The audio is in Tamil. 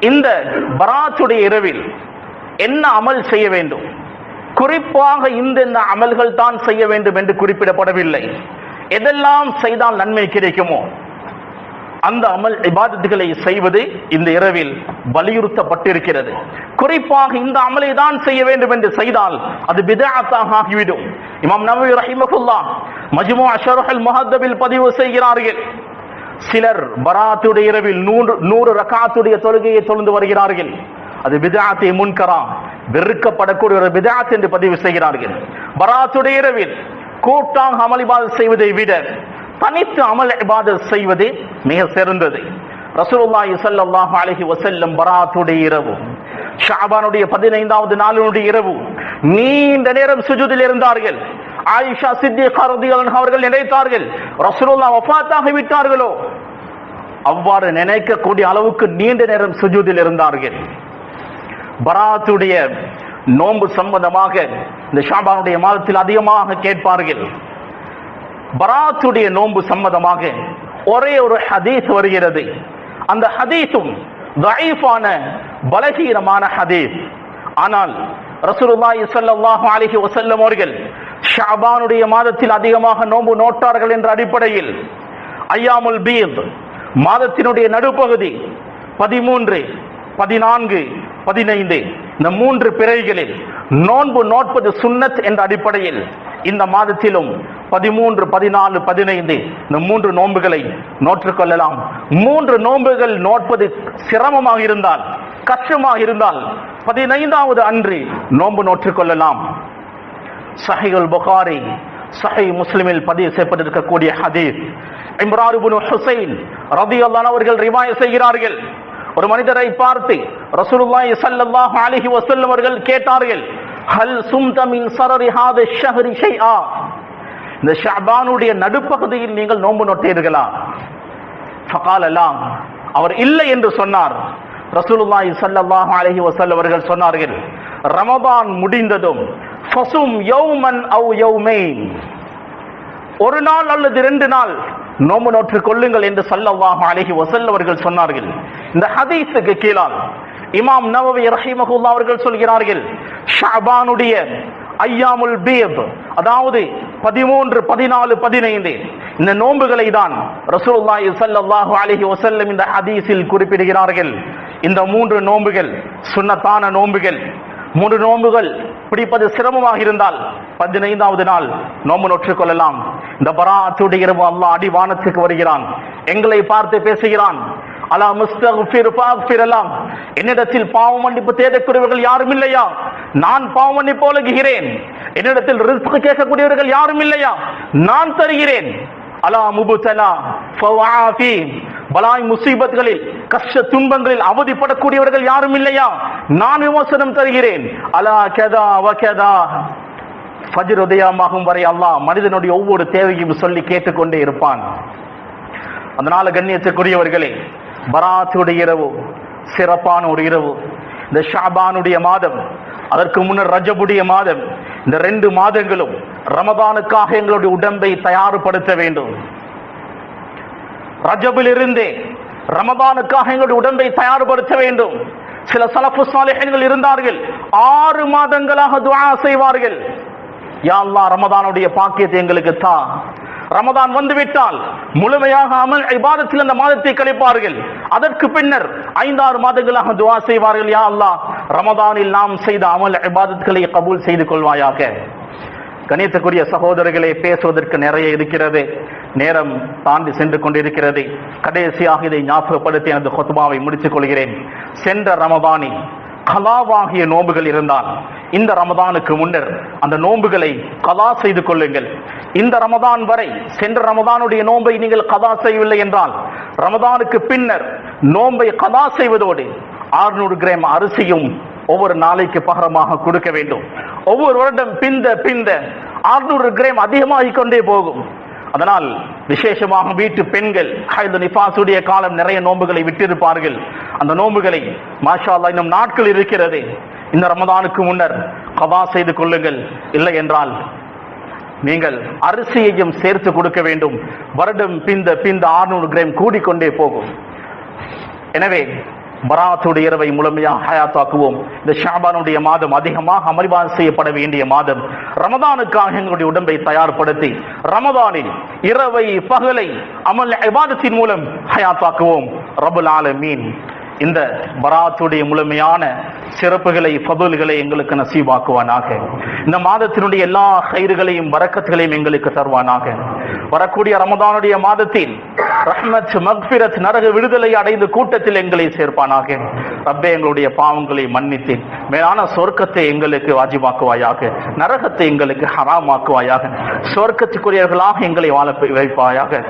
இந்த பராத்துடைய இரவில் என்ன அமல் செய்ய வேண்டும்? குறிப்பாக இந்த இந்த அமல்கள் தான் செய்ய வேண்டும் என்று குறிப்பிடப்படவில்லை. எதெல்லாம் செய்தால் நன்மை கிடைக்குமோ அந்த அமல் இபாதத்துகளை செய்வது இந்த இரவில் வலியுறுத்தப்பட்டிருக்கிறது. குறிப்பாக இந்த அமலை தான் செய்ய வேண்டும் என்று செய்தால் அது பிதஅத்தாக ஆகிவிடும். இமாம் நபி ரஹிமகுல்லா மஜ்மு அஷரஹல் முஹத்தபில் பதிவு செய்கிறார்கள். சிலர் பராத்துடைய இரவில் நூறு நூறு ரகாத்துடைய தொழுகையை தொழுந்து வருகிறார்கள். அது விதாத்தை முன்கரா வெறுக்கப்படக்கூடிய ஒரு விதாத் என்று பதிவு செய்கிறார்கள். பராத்துடைய இரவில் கூட்டாக அமளிபால் செய்வதை விட தனித்து அமல் இபாதத் செய்வது மிக சிறந்தது. ரசூலுல்லாஹி ஸல்லல்லாஹு அலைஹி வஸல்லம் பராத்துடைய இரவு ஷாபானுடைய பதினைந்தாவது நாளினுடைய இரவு நீண்ட நேரம் சுஜூதில் இருந்தார்கள். ஆயிஷா சித்திகா ரலியல்லாஹு அவர்கள் நினைத்தார்கள் ரசூலுல்லாஹ் வஃபாத்தாகி விட்டார்களோ அவ்வாறு நினைக்கக்கூடிய அளவுக்கு நீண்ட நேரம் சுஜூதில் இருந்தார்கள். பராத்துடைய நோன்பு சம்பந்தமாக இந்த ஷாபானுடைய மாதத்தில் அதிகமாக கேட்பார்கள். பராத்துடைய நோன்பு சம்பந்தமாக ஒரே ஒரு ஹதீஸ் வருகிறது. அந்த ஹதீஸும் தயீஃபான பலகீனமான ஹதீஸ். ஆனால் ரசூலுல்லாஹி ஸல்லல்லாஹு அலைஹி வஸல்லம் அவர்கள் ஷாபானுடைய மாதத்தில் அதிகமாக நோன்பு நோட்டார்கள் என்ற அடிப்படையில் ஐயாமுல் பீத் மாதத்தினுடைய நடுப்பகுதி பதிமூன்று பதினான்கு பதினைந்து இந்த மூன்று பிறைகளில் நோன்பு நோட்பது சுன்னத் என்ற அடிப்படையில் இந்த மாதத்திலும் பதிமூன்று பதினாலு பதினைந்து இந்த மூன்று நோன்புகளை நோற்றுக்கொள்ளலாம். மூன்று நோன்புகள் நோட்பது சிரமமாக இருந்தால் கஷ்டமாக இருந்தால் பதினைந்தாவது அன்று நோன்பு நோற்றுக்கொள்ளலாம். சஹிகள் புகாரி சஹி முஸ்லிமில் பதிவு செய்யப்பட்டிருக்கக்கூடிய ஹதீஸ். இம்ரான் ஹுசைன் ரதி அல்லான் அவர்கள் ரிவாய செய்கிறார்கள். ஒரு மனிதரை பார்த்து ரசூலுல்லாஹி ஸல்லல்லாஹு அலைஹி வஸல்லம் அவர்கள் கேட்டார்கள் ஹல் சும்த மின் சரரி ஹாத ஷஹரி ஷைஆ? இந்த ஷஅபானுடைய நடுப்பகுதியில் நீங்கள் நோன்பு நோட்டீர்களா? ஃபகாலலாம் அவர் இல்லை என்று சொன்னார். ரசூலுல்லாஹி ஸல்லல்லாஹு அலைஹி வஸல்லம் அவர்கள் சொன்னார்கள் ரமதான் முடிந்ததும் ஃபசும் யௌமன் அவ் யௌமைன். ஒரு நாள் அல்லது ரெண்டு நாள் நோம்பு நோற்று கொள்ளுங்கள் என்று சல்லல்லாஹு அழகி வசல் அவர்கள் சொன்னார்கள். இந்த ஹதீஸுக்கு கீழால் இமாம் நவவி ரஹிமகுல்லா அவர்கள் சொல்கிறார்கள் ஷாபானுடைய ஐயாமுல் பீப் அதாவது பதிமூன்று பதினாலு பதினைந்து இந்த நோன்புகளை தான் ரசூலுல்லாஹி ஸல்லல்லாஹு அலைஹி வஸல்லம் இந்த ஹதீஸில் குறிப்பிடுகிறார்கள். இந்த மூன்று நோன்புகள் சுன்னத்தான நோன்புகள் மூன்று நோன்புகள் பிடிப்பது சிரமமாக இருந்தால் பதினைந்தாவது நாள் நோம்பு நோற்றுக் கொள்ளலாம் இந்த பராத்துடைய இரவு அல்லாஹ் அடிவானத்துக்கு வருகிறான். எங்களை பார்த்து பேசுகிறான். அலா முஸ்தக்ஃபிர் ஃபக்ஃபிரலாம் என்னிடத்தில் பாவ மன்னிப்பு தேடக்கூடியவர்கள் யாரும் இல்லையா? நான் பாவ மன்னிப்பு ஒழுகுகிறேன். என்னிடத்தில் ரிஸ்க் கேட்கக்கூடியவர்கள் யாரும் இல்லையா? நான் தருகிறேன். அலா முபுத்தலா ஃபவாஃபி பலாய் முசீபத்துகளில் கஷ்ட துன்பங்களில் அவதிப்படக்கூடியவர்கள் யாரும் இல்லையா? நான் விமோசனம் தருகிறேன். அலா கெதா வ கேதா. ஃபஜ்ர் உதயமாகும் வரை அல்லாஹ் மனிதனுடைய ஒவ்வொரு தேவையும் சொல்லி கேட்டுக்கொண்டே இருப்பான். அதனால கண்ணியத்துக்குரியவர்களே பராத்துடைய இரவு சிறப்பான ஒரு இரவு. இந்த ஷாபானுடைய மாதம் அதற்கு முன்னர் ரஜபுடைய மாதம் இந்த ரெண்டு மாதங்களும் ரமதானுக்காக எங்களுடைய உடம்பை தயார்படுத்த வேண்டும். ரஜபிலிருந்தே ரமதானுக்காக எங்களுடைய உடம்பை தயார்படுத்த வேண்டும். சில சலப்பு சாலைகள் இருந்தார்கள். ஆறு மாதங்களாக துவா செய்வார்கள். யா ரமதானுடைய பாக்கியத்தை எங்களுக்கு தா. ரமதான் வந்துவிட்டால் முழுமையாக அமல் இபாதத்தில் அந்த மாதத்தை கழிப்பார்கள். அதற்கு பின்னர் ஐந்தாறு மாதங்களாக துவா செய்வார்கள். யா அல்லா ரமதானில் நாம் செய்த அமல் இபாதத்களை கபூல் செய்து கொள்வாயாக. கணியத்துக்குரிய சகோதரர்களே பேசுவதற்கு நிறைய இருக்கிறது. நேரம் தாண்டி சென்று கொண்டிருக்கிறது. கடைசியாக இதை ஞாபகப்படுத்தி எனது ஹொத்மாவை முடித்துக் கொள்கிறேன். சென்ற ரமபானி கலாவாகிய நோன்புகள் இருந்தால் இந்த ரமதானுக்கு முன்னர் அந்த நோன்புகளை கதா செய்து கொள்ளுங்கள். இந்த ரமதான் வரை சென்ற ரமதானுடைய நோன்பை நீங்கள் கதா செய்யவில்லை என்றால் ரமதானுக்கு பின்னர் நோன்பை கதா செய்வதோடு 600 கிராம் அரிசியும் ஒவ்வொரு நாளைக்கு பகரமாக கொடுக்க வேண்டும். ஒவ்வொரு வருடம் பிந்த பிந்த 600 கிராம் அதிகமாகிக் கொண்டே போகும். அதனால் விசேஷமாக வீட்டு பெண்கள் ஹைது நிஃபாசுடைய காலம் நிறைய நோன்புகளை விட்டிருப்பார்கள். அந்த நோன்புகளை மாஷா அல்லாஹ் இன்னும் நாட்கள் இருக்கிறது. இந்த ரமதானுக்கு முன்னர் கதா செய்து கொள்ளுங்கள். இல்லை என்றால் நீங்கள் அரிசியையும் சேர்த்து கொடுக்க வேண்டும். வருடம் பிந்த பிந்த 600 கிராம் கூடிக்கொண்டே போகும். எனவே பராத்துடைய இரவை முழுமையாக ஹயாத்தாக்குவோம். இந்த ஷாபானுடைய மாதம் அதிகமாக அமல்பான் செய்யப்பட வேண்டிய மாதம். ரமதானுக்காக எங்களுடைய உடம்பை தயார்படுத்தி ரமதானில் இரவை பகலை அமல் இபாதத்தின் மூலம் ஹயாத்தாக்குவோம் ரபுல் ஆலமீன். இந்த பராத்துடைய முழுமையான சிறப்புகளை பதுல்களை எங்களுக்கு நசீவாக்குவானாக இந்த மாதத்தினுடைய எல்லா கயிறுகளையும் வரக்கத்துகளையும் எங்களுக்கு தருவானாக. வரக்கூடிய ரமதானுடைய மாதத்தில் ரஹ்மத் மக்பிரத் நரக விடுதலை அடைந்த கூட்டத்தில் எங்களை சேர்ப்பானாக. ரப்பே எங்களுடைய பாவங்களை மன்னித்து மேலான சொர்க்கத்தை எங்களுக்கு வாஜிபாக்குவாயாக. நரகத்தை எங்களுக்கு ஹராமாக்குவாயாக. சொர்க்கத்துக்குரியவர்களாக எங்களை வாழ வைப்பாயாக.